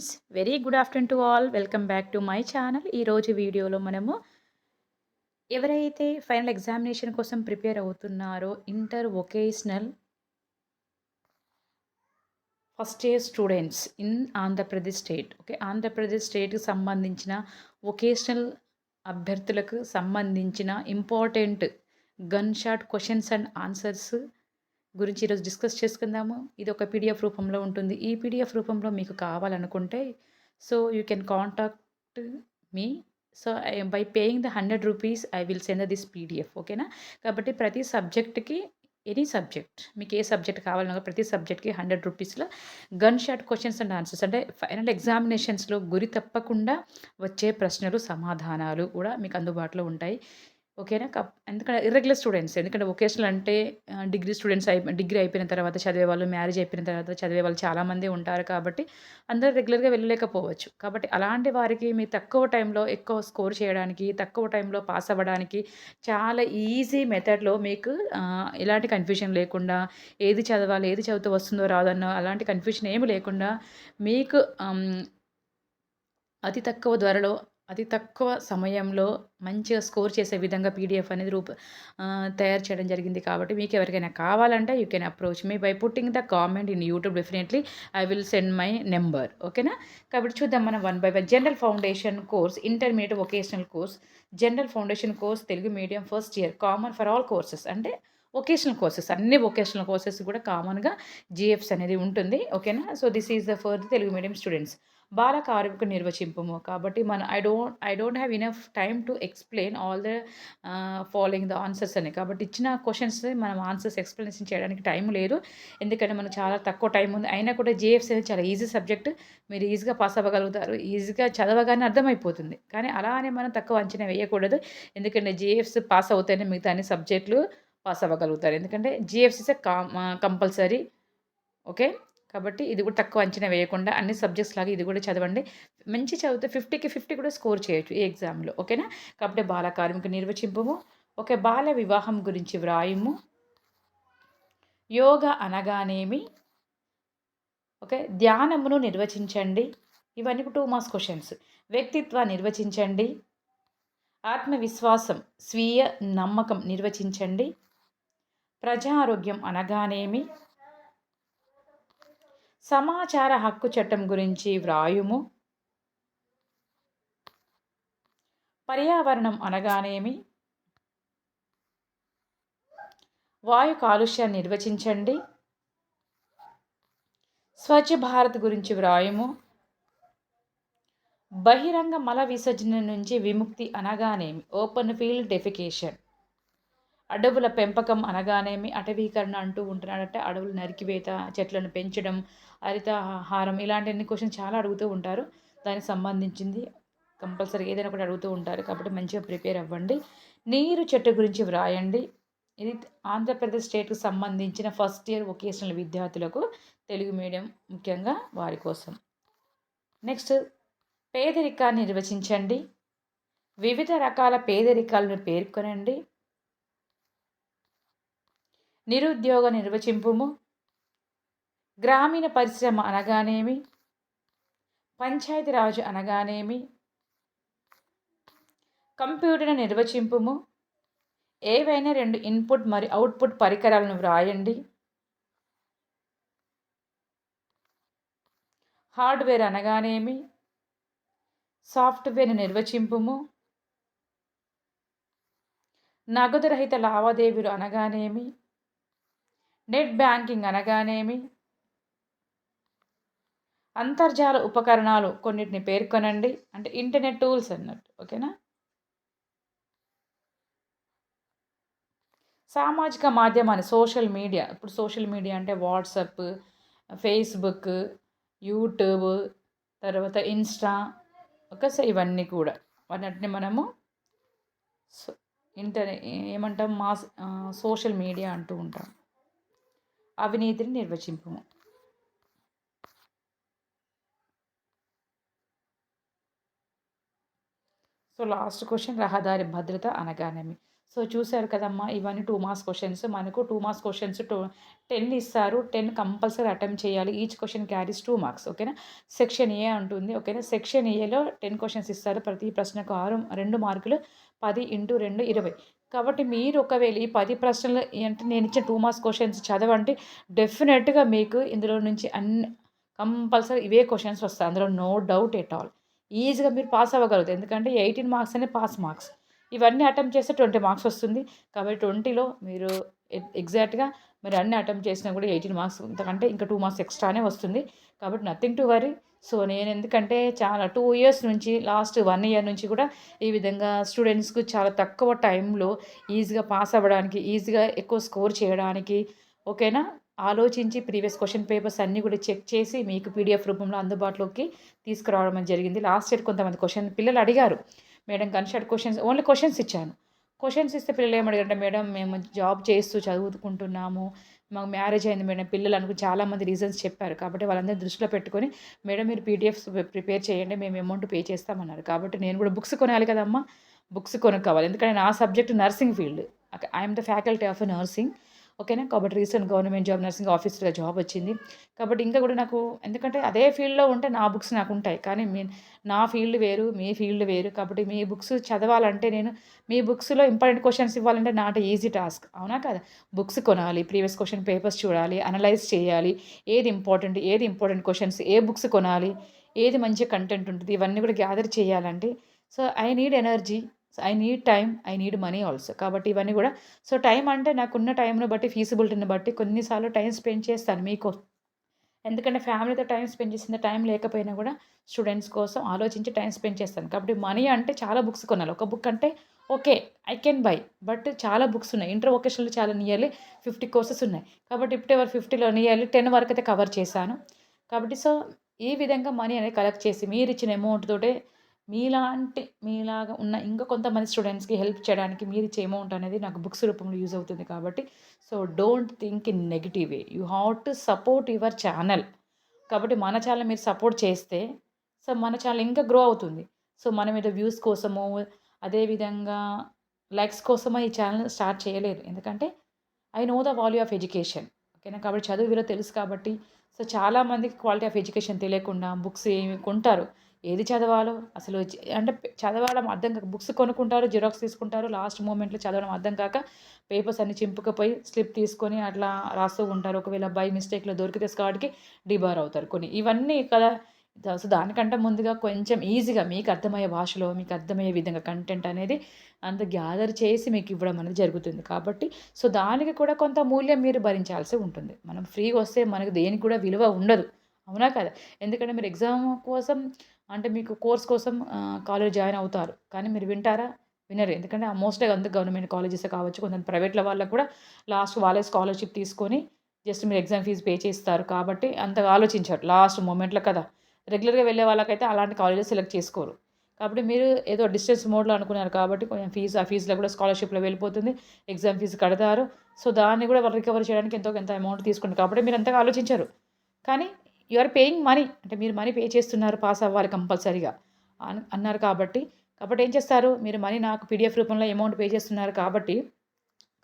Friends very good afternoon to all welcome back to my channel ఈరోజు వీడియోలో మనము ఎవరైతే ఫైనల్ ఎగ్జామినేషన్ కోసం ప్రిపేర్ అవుతున్నారో inter vocational first year students in Andhra Pradesh state okay Andhra Pradesh స్టేట్కి సంబంధించిన vocational అభ్యర్థులకు సంబంధించిన important gun shot questions and answers గురించి ఈరోజు డిస్కస్ చేసుకుందాము. ఇది ఒక పీడిఎఫ్ రూపంలో ఉంటుంది. ఈ పీడిఎఫ్ రూపంలో మీకు కావాలనుకుంటే so you can contact me. So by paying the hundred rupees I will send this PDF ఓకేనా? కాబట్టి ప్రతి సబ్జెక్ట్కి ఎనీ సబ్జెక్ట్ మీకు ఏ సబ్జెక్ట్ కావాలన్నా ప్రతి సబ్జెక్ట్కి హండ్రెడ్ రూపీస్లో gun shot questions and answers. అంటే ఫైనల్ ఎగ్జామినేషన్స్లో గురి తప్పకుండా వచ్చే ప్రశ్నలు సమాధానాలు కూడా మీకు అందుబాటులో ఉంటాయి. ఓకేనా? కప్ ఎందుకంటే ఇర్రెగ్యులర్ స్టూడెంట్స్ ఎందుకంటే వొకేషనల్ అంటే డిగ్రీ స్టూడెంట్స్ అయి డిగ్రీ అయిపోయిన తర్వాత చదివే వాళ్ళు మ్యారేజ్ అయిపోయిన తర్వాత చదివే వాళ్ళు చాలామంది ఉంటారు కాబట్టి అందరూ రెగ్యులర్గా వెళ్ళలేకపోవచ్చు. కాబట్టి అలాంటి వారికి మీ తక్కువ టైంలో ఎక్కువ స్కోర్ చేయడానికి తక్కువ టైంలో పాస్ అవ్వడానికి చాలా ఈజీ మెథడ్లో మీకు ఎలాంటి కన్ఫ్యూజన్ లేకుండా ఏది చదవాలి ఏది చదువుతూ వస్తుందో రాదన్న అలాంటి కన్ఫ్యూజన్ ఏమి లేకుండా మీకు అతి తక్కువ ధరలో అతి తక్కువ సమయంలో మంచిగా స్కోర్ చేసే విధంగా పీడిఎఫ్ అనేది రూప తయారు చేయడం జరిగింది కాబట్టి మీకు ఎవరికైనా కావాలంటే you can approach me by putting the comment in YouTube definitely. I will send my number. ఓకేనా? కాబట్టి చూద్దాం మనం one by one. General foundation course intermediate vocational course general foundation course Telugu medium first year common for all courses. అంటే vocational courses. అన్ని vocational courses కూడా కామన్గా జిఎఫ్స్ అనేది ఉంటుంది. ఓకేనా? So this is the for Telugu medium students. బాల కార్మిక నిర్వచింపము. కాబట్టి మన I don't I don't have enough time to explain all the following the answers అని. కాబట్టి ఇచ్చిన క్వశ్చన్స్ మనం ఆన్సర్స్ ఎక్స్ప్లెనేషన్ చేయడానికి టైం లేదు. ఎందుకంటే మనకు చాలా తక్కువ టైం ఉంది. అయినా కూడా జేఎఫ్సీ అనేది చాలా ఈజీ సబ్జెక్ట్. మీరు ఈజీగా పాస్ అవ్వగలుగుతారు. ఈజీగా చదవగానే అర్థమైపోతుంది. కానీ అలా అని మనం తక్కువ అంచనా వేయకూడదు. ఎందుకంటే జేఎఫ్స్ పాస్ అవుతేనే మిగతా అన్ని సబ్జెక్టులు పాస్ అవ్వగలుగుతారు. ఎందుకంటే జిఎఫ్సిస్ కంపల్సరీ. ఓకే? కాబట్టి ఇది కూడా తక్కువ అంచనా వేయకుండా అన్ని సబ్జెక్ట్స్ లాగా ఇది కూడా చదవండి. మంచి చదివితే ఫిఫ్టీకి ఫిఫ్టీ కూడా స్కోర్ చేయొచ్చు ఈ ఎగ్జామ్లో ఓకేనా? కాబట్టి బాల కార్మిక నిర్వచింపము. ఓకే బాల వివాహం గురించి వ్రాయము. యోగ అనగానేమి? ఓకే ధ్యానమును నిర్వచించండి. ఇవన్నీ టూ మార్క్స్ క్వశ్చన్స్. వ్యక్తిత్వ నిర్వచించండి. ఆత్మవిశ్వాసం స్వీయ నమ్మకం నిర్వచించండి. ప్రజారోగ్యం అనగానేమి? సమాచార హక్కు చట్టం గురించి వ్రాయుము. పర్యావరణం అనగానేమి? వాయు కాలుష్యాన్ని నిర్వచించండి. స్వచ్ఛ భారత్ గురించి వ్రాయుము. బహిరంగ మల విసర్జన నుంచి విముక్తి అనగానేమి? ఓపెన్ ఫీల్డ్ డెఫికేషన్ అడవుల పెంపకం అనగానేమి అటవీకరణ అంటూ ఉంటున్నాడంటే. అడవులు నరికివేత చెట్లను పెంచడం హరితహారం ఇలాంటి అన్ని క్వశ్చన్ చాలా అడుగుతూ ఉంటారు. దానికి సంబంధించింది కంపల్సరీ ఏదైనా కూడా అడుగుతూ ఉంటారు కాబట్టి మంచిగా ప్రిపేర్ అవ్వండి. నీరు చెట్టు గురించి వ్రాయండి. ఇది ఆంధ్రప్రదేశ్ స్టేట్కి సంబంధించిన ఫస్ట్ ఇయర్ వొకేషనల్ విద్యార్థులకు తెలుగు మీడియం ముఖ్యంగా వారి కోసం. నెక్స్ట్ పేదరికాన్ని నిర్వచించండి. వివిధ రకాల పేదరికాలను పేర్కొనండి. నిరుద్యోగ నిర్వచింపుము. గ్రామీణ పరిశ్రమ అనగానేమి? పంచాయతీరాజు అనగానేమి? కంప్యూటర్ నిర్వచింపుము. ఏవైనా రెండు ఇన్పుట్ మరియు అవుట్పుట్ పరికరాలను వ్రాయండి. హార్డ్వేర్ అనగానేమి? సాఫ్ట్వేర్ను నిర్వచింపుము. నగదు రహిత లావాదేవీలు అనగానేమి? నెట్ బ్యాంకింగ్ అనగానేమి? అంతర్జాల ఉపకరణాలు కొన్నిటిని పేర్కొనండి. అంటే ఇంటర్నెట్ టూల్స్ అన్నట్టు ఓకేనా? సామాజిక మాధ్యమాన్ని సోషల్ మీడియా. ఇప్పుడు సోషల్ మీడియా అంటే వాట్సప్ ఫేస్బుక్ యూట్యూబ్ తర్వాత ఇన్స్టా ఓకే సో ఇవన్నీ కూడా. వాటిని మనము ఇంటర్ ఏమంటాం మా సోషల్ మీడియా అంటూ ఉంటాం. అవినీతిని నిర్వచింపము. సో లాస్ట్ క్వశ్చన్ రహదారి భద్రత అనగానేమి సో చూశారు కదమ్మా ఇవన్నీ టూ మార్క్స్ క్వశ్చన్స్ మనకు two marks questions two ten ఇస్తారు. టెన్ కంపల్సరీ అటెంప్ట్ చేయాలి. Each question carries two marks ఓకేనా సెక్షన్ ఏ ఉంటుంది ఓకేనా సెక్షన్ ఏలో టెన్ క్వశ్చన్స్ ఇస్తారు. ప్రతి ప్రశ్నకు ఆరు రెండు మార్కులు పది ఇంటూ రెండు ఇరవై. కాబట్టి మీరు ఒకవేళ ఈ పది ప్రశ్నలు అంటే నేను ఇచ్చిన టూ మార్క్స్ క్వశ్చన్స్ చదవండి. డెఫినెట్గా మీకు ఇందులో నుంచి అన్ని కంపల్సరీ ఇవే క్వశ్చన్స్ వస్తాయి. అందులో నో డౌట్ ఎట్ ఆల్ ఈజీగా మీరు పాస్ అవ్వగలుగుతారు ఎందుకంటే ఎయిటీన్ మార్క్స్ అనే పాస్ మార్క్స్ ఇవన్నీ అటెంప్ట్ చేస్తే ట్వంటీ మార్క్స్ వస్తుంది. కాబట్టి ట్వంటీలో మీరు ఎగ్జాక్ట్గా మీరు అన్ని అటెంప్ట్ చేసినా కూడా ఎయిటీన్ మార్క్స్ ఇంతకంటే ఇంకా టూ మార్క్స్ ఎక్స్ట్రానే వస్తుంది. కాబట్టి నథింగ్ టు వరీ సో నేను ఎందుకంటే చాలా టూ ఇయర్స్ నుంచి లాస్ట్ వన్ ఇయర్ నుంచి కూడా ఈ విధంగా స్టూడెంట్స్కు చాలా తక్కువ టైంలో ఈజీగా పాస్ అవ్వడానికి ఈజీగా ఎక్కువ స్కోర్ చేయడానికి ఓకేనా ఆలోచించి ప్రీవియస్ క్వశ్చన్ పేపర్స్ అన్నీ కూడా చెక్ చేసి మీకు పీడిఎఫ్ రూపంలో అందుబాటులోకి తీసుకురావడం జరిగింది. లాస్ట్ ఇయర్ కొంతమంది క్వశ్చన్ పిల్లలు అడిగారు. మేడం కన్షర్ట్ క్వశ్చన్స్ ఓన్లీ క్వశ్చన్స్ ఇచ్చాను. క్వశ్చన్స్ ఇస్తే పిల్లలు ఏమడిగారంటే మేడం మేము జాబ్ చేస్తూ చదువుకుంటున్నాము. మాకు మ్యారేజ్ అయింది మేడం పిల్లలు అనుకుని చాలామంది రీజన్స్ చెప్పారు కాబట్టి వాళ్ళందరినీ దృష్టిలో పెట్టుకొని మేడం మీరు పీడిఎఫ్స్ ప్రిపేర్ చేయండి మేము అమౌంట్ పే చేస్తామన్నారు కాబట్టి నేను కూడా బుక్స్ కొనాలి కదమ్మా బుక్స్ కొనుక్కోవాలి ఎందుకంటే నా subject nursing field I'm the faculty of nursing ఓకేనా? కాబట్టి రీసెంట్ గవర్నమెంట్ జాబ్ నర్సింగ్ ఆఫీసర్గా జాబ్ వచ్చింది. కాబట్టి ఇంకా కూడా నాకు ఎందుకంటే అదే ఫీల్డ్లో ఉంటే నా బుక్స్ నాకు ఉంటాయి. కానీ మీ నా ఫీల్డ్ వేరు మీ ఫీల్డ్ వేరు. కాబట్టి మీ బుక్స్ చదవాలంటే నేను మీ బుక్స్లో ఇంపార్టెంట్ క్వశ్చన్స్ ఇవ్వాలంటే నాట్ ఈజీ టాస్క్ అవునా కదా? బుక్స్ కొనాలి ప్రీవియస్ క్వశ్చన్ పేపర్స్ చూడాలి అనలైజ్ చేయాలి. ఏది ఇంపార్టెంట్ ఏది ఇంపార్టెంట్ క్వశ్చన్స్ ఏ బుక్స్ కొనాలి ఏది మంచి కంటెంట్ ఉంటుంది ఇవన్నీ కూడా గ్యాదర్ చేయాలండి so I need energy. I need time I need money also కాబట్టి ఇవన్నీ కూడా సో టైం అంటే నాకున్న టైంను బట్టి ఫీజిబిలిటీని బట్టి కొన్నిసార్లు టైం స్పెండ్ చేస్తాను మీకు. ఎందుకంటే ఫ్యామిలీతో టైం స్పెండ్ చేసిన టైం లేకపోయినా కూడా స్టూడెంట్స్ కోసం ఆలోచించి టైం స్పెండ్ చేస్తాను. కాబట్టి మనీ అంటే చాలా బుక్స్ కొనాలి. ఒక బుక్ అంటే okay I can buy but చాలా బుక్స్ ఉన్నాయి. ఇంటర్ వొకేషన్లో చాలా నియర్లీ ఫిఫ్టీ కోర్సెస్ ఉన్నాయి. కాబట్టి ఇప్పుడు ఎవరు ఫిఫ్టీలో నియర్లీ టెన్ వరకు అయితే కవర్ చేశాను. కాబట్టి సో ఈ విధంగా మనీ అనేది కలెక్ట్ చేసి మీరు ఇచ్చిన అమౌంట్ తోటే మీలాంటి మీలాగా ఉన్న ఇంకా కొంతమంది స్టూడెంట్స్కి హెల్ప్ చేయడానికి మీరు ఇచ్చే అమౌంట్ అనేది నాకు బుక్స్ రూపంలో యూజ్ అవుతుంది కాబట్టి so don't think in negative way you have to support your channel కాబట్టి మన ఛానల్ మీరు సపోర్ట్ చేస్తే సో మన ఛానల్ ఇంకా గ్రో అవుతుంది. సో మన మీద వ్యూస్ కోసమో అదేవిధంగా లైక్స్ కోసమో ఈ ఛానల్ స్టార్ట్ చేయలేదు. ఎందుకంటే I know the value of education ఓకేనా కాబట్టి చదువు విలువ తెలుసు కాబట్టి సో చాలామందికి క్వాలిటీ ఆఫ్ ఎడ్యుకేషన్ తెలియకుండా బుక్స్ ఏమి కొంటారు. ఏది చదవాలో అసలు అంటే చదవడం అర్థం కాక బుక్స్ కొనుక్కుంటారు జిరాక్స్ తీసుకుంటారు లాస్ట్ మూమెంట్లో చదవడం అర్థం కాక పేపర్స్ అన్ని చింపుకపోయి స్లిప్ తీసుకొని అట్లా రాస్తూ ఉంటారు. ఒకవేళ బై మిస్టేక్లో దొరికితే స్కాట్కి డిబార్ అవుతారు కొన్ని. ఇవన్నీ కదా. సో దానికంటే ముందుగా కొంచెం ఈజీగా మీకు అర్థమయ్యే భాషలో మీకు అర్థమయ్యే విధంగా కంటెంట్ అనేది అంత గ్యాదర్ చేసి మీకు ఇవ్వడం అనేది జరుగుతుంది కాబట్టి సో దానికి కూడా కొంత మూల్యం మీరు భరించాల్సి ఉంటుంది. మనం ఫ్రీగా వస్తే మనకు దేనికి కూడా విలువ ఉండదు. అవునా కదా? ఎందుకంటే మీరు ఎగ్జామ్ కోసం అంటే మీకు కోర్స్ కోసం కాలేజ్ జాయిన్ అవుతారు. కానీ మీరు వింటారా? వినరు. ఎందుకంటే మోస్ట్లీ అందరు గవర్నమెంట్ కాలేజెస్ కావచ్చు. కొంత ప్రైవేట్ల వాళ్ళకు కూడా లాస్ట్ వాళ్ళే స్కాలర్షిప్ తీసుకొని జస్ట్ మీరు ఎగ్జామ్ ఫీజు పే చేస్తారు. కాబట్టి అంతగా ఆలోచించారు. లాస్ట్ మూమెంట్లో కదా. రెగ్యులర్గా వెళ్ళే వాళ్ళకైతే అలాంటి కాలేజెస్ సెలెక్ట్ చేసుకోరు. కాబట్టి మీరు ఏదో డిస్టెన్స్ మోడ్లో అనుకున్నారు కాబట్టి కొంచెం ఫీజు ఆ ఫీజులో కూడా స్కాలర్షిప్లో వెళ్ళిపోతుంది. ఎగ్జామ్ ఫీజు కడతారు. సో దాన్ని కూడా వాళ్ళు రికవర్ చేయడానికి ఎంతో ఎంత అమౌంట్ తీసుకుంటారు. కాబట్టి మీరు అంతగా ఆలోచించారు. కానీ యు ఆర్ పేయింగ్ మనీ అంటే మీరు మనీ పే చేస్తున్నారు పాస్ అవ్వాలి కంపల్సరీగా. అన్నారు కాబట్టి కాబట్టి ఏం చేస్తారు? మీరు మనీ నాకు పీడిఎఫ్ రూపంలో అమౌంట్ పే చేస్తున్నారు కాబట్టి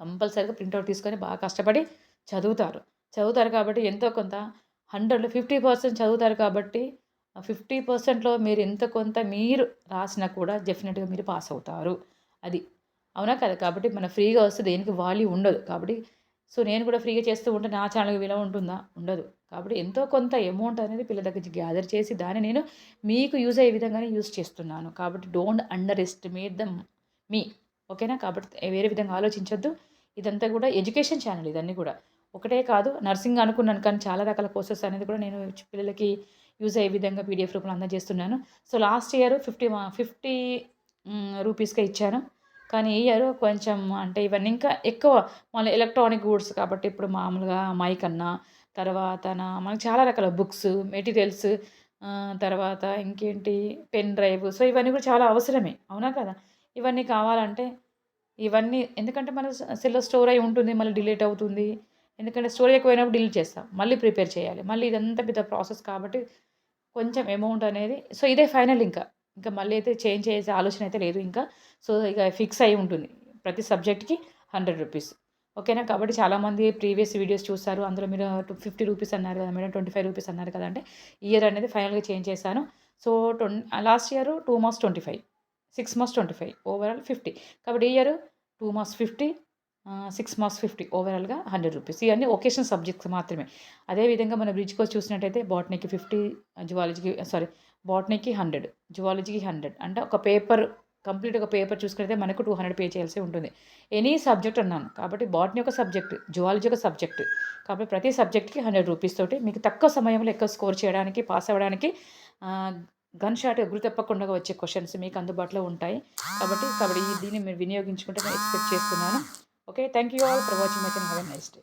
కంపల్సరీగా ప్రింట్అవుట్ తీసుకొని బాగా కష్టపడి చదువుతారు. చదువుతారు కాబట్టి ఎంతో కొంత హండ్రెడ్లో ఫిఫ్టీ పర్సెంట్ చదువుతారు కాబట్టి ఫిఫ్టీ పర్సెంట్లో మీరు ఎంత కొంత మీరు రాసినా కూడా డెఫినెట్గా మీరు పాస్ అవుతారు. అది. అవునా కదా? కాబట్టి మన ఫ్రీగా వస్తే దేనికి వాల్యూ ఉండదు. కాబట్టి సో నేను కూడా ఫ్రీగా చేస్తూ ఉంటే నా ఛానల్కి విలువ ఉంటుందా? ఉండదు. కాబట్టి ఎంతో కొంత అమౌంట్ అనేది పిల్లల దగ్గర నుంచి గ్యాదర్ చేసి దాన్ని నేను మీకు యూజ్ అయ్యే విధంగానే యూజ్ చేస్తున్నాను. కాబట్టి don't underestimate the me. ఓకేనా? కాబట్టి వేరే విధంగా ఆలోచించొద్దు. ఇదంతా కూడా ఎడ్యుకేషన్ ఛానల్ ఇదన్నీ కూడా. ఒకటే కాదు నర్సింగ్ అనుకున్నాను కానీ చాలా రకాల కోర్సెస్ అనేది కూడా నేను పిల్లలకి యూజ్ అయ్యే విధంగా పీడిఎఫ్ రూపంలో అందజేస్తున్నాను. So last year fifty fifty రూపీస్గా ఇచ్చాను. కానీ వేయరు కొంచెం అంటే ఇవన్నీ ఇంకా ఎక్కువ మళ్ళీ ఎలక్ట్రానిక్ గూడ్స్ కాబట్టి ఇప్పుడు మామూలుగా మైక్ అన్నా తర్వాత మనకు చాలా రకాల బుక్స్ మెటీరియల్స్ తర్వాత ఇంకేంటి పెన్ డ్రైవ్. సో ఇవన్నీ కూడా చాలా అవసరమే. అవునా కదా? ఇవన్నీ కావాలంటే ఇవన్నీ ఎందుకంటే మన సెల్లో స్టోర్ అయి ఉంటుంది మళ్ళీ డిలీట్ అవుతుంది. ఎందుకంటే స్టోర్ ఎక్కువైనప్పుడు డిలీట్ చేస్తాం. మళ్ళీ ప్రిపేర్ చేయాలి. మళ్ళీ ఇదంతా పెద్ద ప్రాసెస్ కాబట్టి కొంచెం అమౌంట్ అనేది సో ఇదే ఫైనల్ ఇంకా. ఇంకా మళ్ళీ అయితే చేంజ్ చేసే ఆలోచన అయితే లేదు ఇంకా. సో ఇక ఫిక్స్ అయి ఉంటుంది ప్రతి సబ్జెక్ట్కి హండ్రెడ్ రూపీస్. ఓకేనా? కాబట్టి చాలామంది ప్రీవియస్ వీడియోస్ చూస్తారు. అందులో మీరు టూ ఫిఫ్టీ రూపీస్ అన్నారు కదా మేడం ట్వంటీ ఫైవ్ రూపీస్ అన్నారు కదా అంటే ఇయర్ అనేది ఫైనల్గా చేంజ్ చేశాను. So ట్వం last year two marks twenty five six marks twenty five overall fifty. కాబట్టి year two marks fifty six marks fifty ఓవరాల్గా హండ్రెడ్ రూపీస్. ఇవన్నీ ఒకేషన్ సబ్జెక్ట్స్ మాత్రమే. అదేవిధంగా మన బ్రిడ్జ్ కోర్స్ చూసినట్టయితే బాటనీకి ఫిఫ్టీ జువాలజీకి సారీ బాటనీకి హండ్రెడ్ జువాలజీకి హండ్రెడ్. అంటే ఒక పేపర్ కంప్లీట్ ఒక పేపర్ చూసుకుంటే మనకు టూ హండ్రెడ్ పే చేయాల్సి ఉంటుంది. ఎనీ సబ్జెక్ట్ అన్నాను. కాబట్టి బాటనీ ఒక సబ్జెక్ట్ జువాలజీ ఒక సబ్జెక్ట్. కాబట్టి ప్రతి సబ్జెక్ట్కి హండ్రెడ్ రూపీస్ తోటి మీకు తక్కువ సమయంలో ఎక్కువ స్కోర్ చేయడానికి పాస్ అవ్వడానికి గన్ షాట్ ఎగురు తప్పకుండా వచ్చే క్వశ్చన్స్ మీకు అందుబాటులో ఉంటాయి. కాబట్టి కాబట్టి దీన్ని మీరు వినియోగించుకుంటే నేను ఎక్స్పెక్ట్ చేస్తున్నాను. Okay thank you all for watching my channel. Have a nice day.